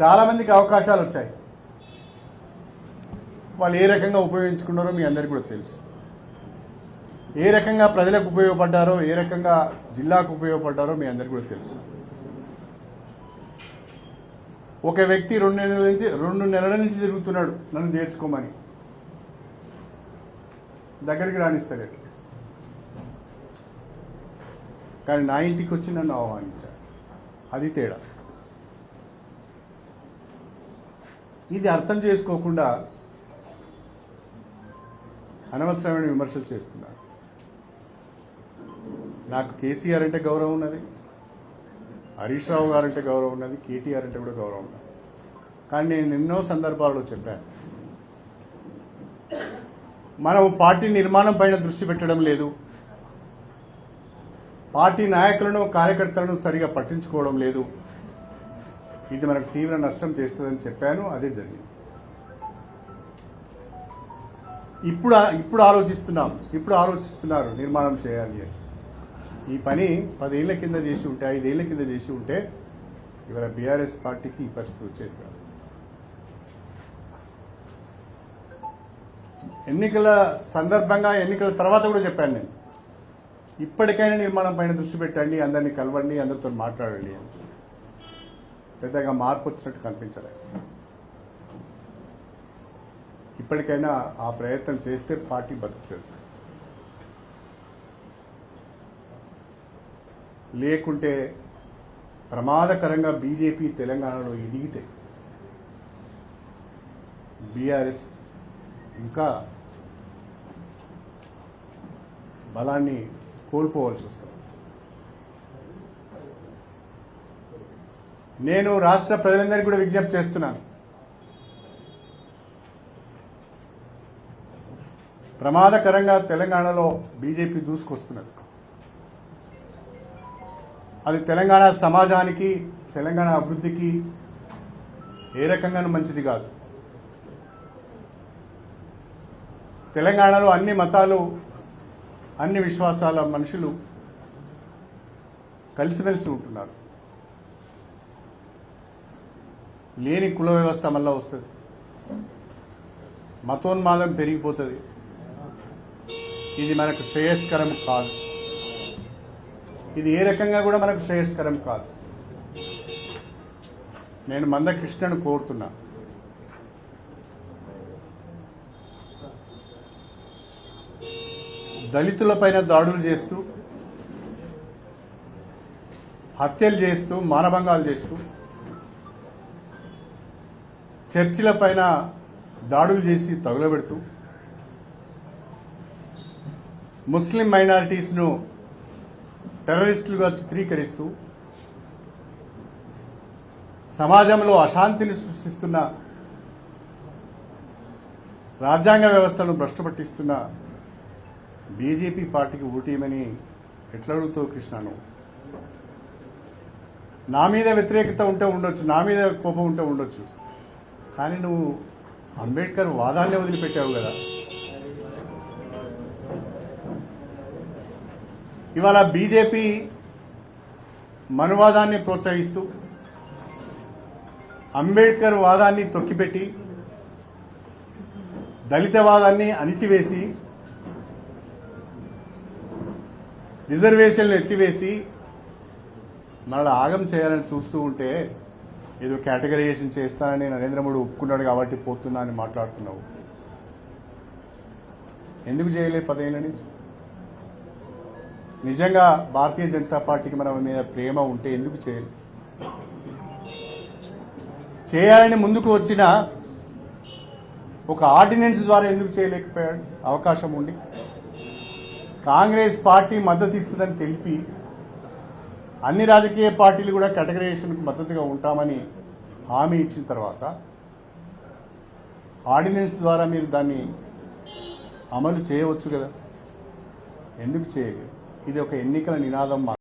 చాలామందికి అవకాశాలు వచ్చాయి. వాళ్ళు ఏ రకంగా ఉపయోగించుకున్నారో మీ అందరికీ కూడా తెలుసు. ఏ రకంగా ప్రజలకు ఉపయోగపడ్డారో ఏ రకంగా జిల్లాకు ఉపయోగపడ్డారో మీ అందరికీ కూడా తెలుసు. ఒక వ్యక్తి రెండు నెలల నుంచి రెండు నెలల నుంచి తిరుగుతున్నాడు నన్ను చేర్చుకోమని దగ్గరికి రాణిస్తలేదు కానీ నా ఇంటికి వచ్చి నన్ను ఆహ్వానించాడు. అది తేడా. ఇది అర్థం చేసుకోకుండా అనవసరమైన విమర్శలు చేస్తున్నారు. నాకు కేసీఆర్ అంటే గౌరవం ఉన్నది హరీష్ రావు గారు అంటే గౌరవం ఉన్నది కేటీఆర్ అంటే కూడా గౌరవం ఉన్నది. కానీ నేను ఎన్నో సందర్భాల్లో చెప్పాను. మనం పార్టీ నిర్మాణం పైన దృష్టి పెట్టడం లేదు. పార్టీ నాయకులను కార్యకర్తలను సరిగా పట్టించుకోవడం లేదు. ఇది మనకు తీవ్ర నష్టం చేస్తుందని చెప్పాను అదే జరిగింది. ఇప్పుడు ఇప్పుడు ఆలోచిస్తున్నాం ఇప్పుడు ఆలోచిస్తున్నారు నిర్మాణం చేయాలి అని. ఈ పని పదేళ్ళ కింద చేసి ఉంటే ఐదేళ్ళ కింద చేసి ఉంటే ఇవాళ బీఆర్ఎస్ పార్టీకి ఈ పరిస్థితి వచ్చేది కాదు. ఎన్నికల సందర్భంగా ఎన్నికల తర్వాత కూడా చెప్పాను నేను. ఇప్పటికైనా నిర్మాణం పైన దృష్టి పెట్టండి అందరినీ కలవండి అందరితో మాట్లాడండి అని. పెద్దగా మార్పు వచ్చినట్టు కనిపించలేదు ఇప్పటికైనా ఆ ప్రయత్నం చేస్తే పార్టీ బతుకుతుంది. లేకుంటే ప్రమాదకరంగా బీజేపీ తెలంగాణలో ఎదిగితే బీఆర్ఎస్ ఇంకా బలాన్ని కోల్పోవాల్సి వస్తుంది. నేను రాష్ట్ర ప్రజలందరికీ కూడా విజ్ఞప్తి చేస్తున్నాను. ప్రమాదకరంగా తెలంగాణలో బీజేపీ దూసుకొస్తున్నది. అది తెలంగాణ సమాజానికి తెలంగాణ అభివృద్ధికి ఏ రకంగానూ మంచిది కాదు. తెలంగాణలో అన్ని మతాలు అన్ని విశ్వాసాల మనుషులు కలిసిమెలిసి ఉంటున్నారు. లేని కుల వ్యవస్థ మళ్ళా వస్తుంది. మతోన్మాదం పెరిగిపోతుంది. ఇది మనకు శ్రేయస్కరం కాదు. ఇది ఏ రకంగా కూడా మనకు శ్రేయస్కరం కాదు. నేను మందకృష్ణను కోరుతున్నా. దళితులపైన దాడులు చేస్తూ హత్యలు చేస్తూ మానభంగాలు చేస్తూ చర్చిల పైన దాడులు చేసి తగులబెడుతూ ముస్లిం మైనారిటీస్ను టెర్రరిస్టులుగా చిత్రీకరిస్తూ సమాజంలో అశాంతిని సృష్టిస్తున్న రాజ్యాంగ వ్యవస్థను భ్రష్టపట్టిస్తున్న బీజేపీ పార్టీకి ఊటీయమని ఎట్లా కృష్ణను? నా మీద వ్యతిరేకత ఉంటే ఉండొచ్చు నా మీద కోపం ఉంటే ఉండొచ్చు. కానీ నువ్వు అంబేద్కర్ వాదాన్ని వదిలిపెట్టావు కదా. ఇవాళ బీజేపీ మనువాదాన్ని ప్రోత్సహిస్తూ అంబేద్కర్ వాదాన్ని తొక్కిపెట్టి దళితవాదాన్ని అణిచివేసి రిజర్వేషన్లు ఎత్తివేసి మళ్ళీ ఆగం చేయాలని చూస్తూ ఉంటే ఏదో కేటగరైజేషన్ చేస్తానని నరేంద్ర మోడీ ఒప్పుకున్నాడు కాబట్టి పోతున్నా అని మాట్లాడుతున్నావు. ఎందుకు చేయలే పదేళ్ళ నుంచి? నిజంగా భారతీయ జనతా పార్టీకి మన మీద ప్రేమ ఉంటే ఎందుకు చేయలేదు చేయాలని ముందుకు వచ్చిన ఒక ఆర్డినెన్స్ ద్వారా ఎందుకు చేయలేకపోయాడు అవకాశం ఉండి కాంగ్రెస్ పార్టీ మద్దతు ఇస్తుందని తెలిపి అన్ని రాజకీయ పార్టీలు కూడా కేటగరైజేషన్కు మద్దతుగా ఉంటామని హామీ ఇచ్చిన తర్వాత ఆర్డినెన్స్ ద్వారా మీరు దాన్ని అమలు చేయవచ్చు కదా? ఎందుకు చేయలేదు? ఇది ఒక ఎన్నికల నినాదం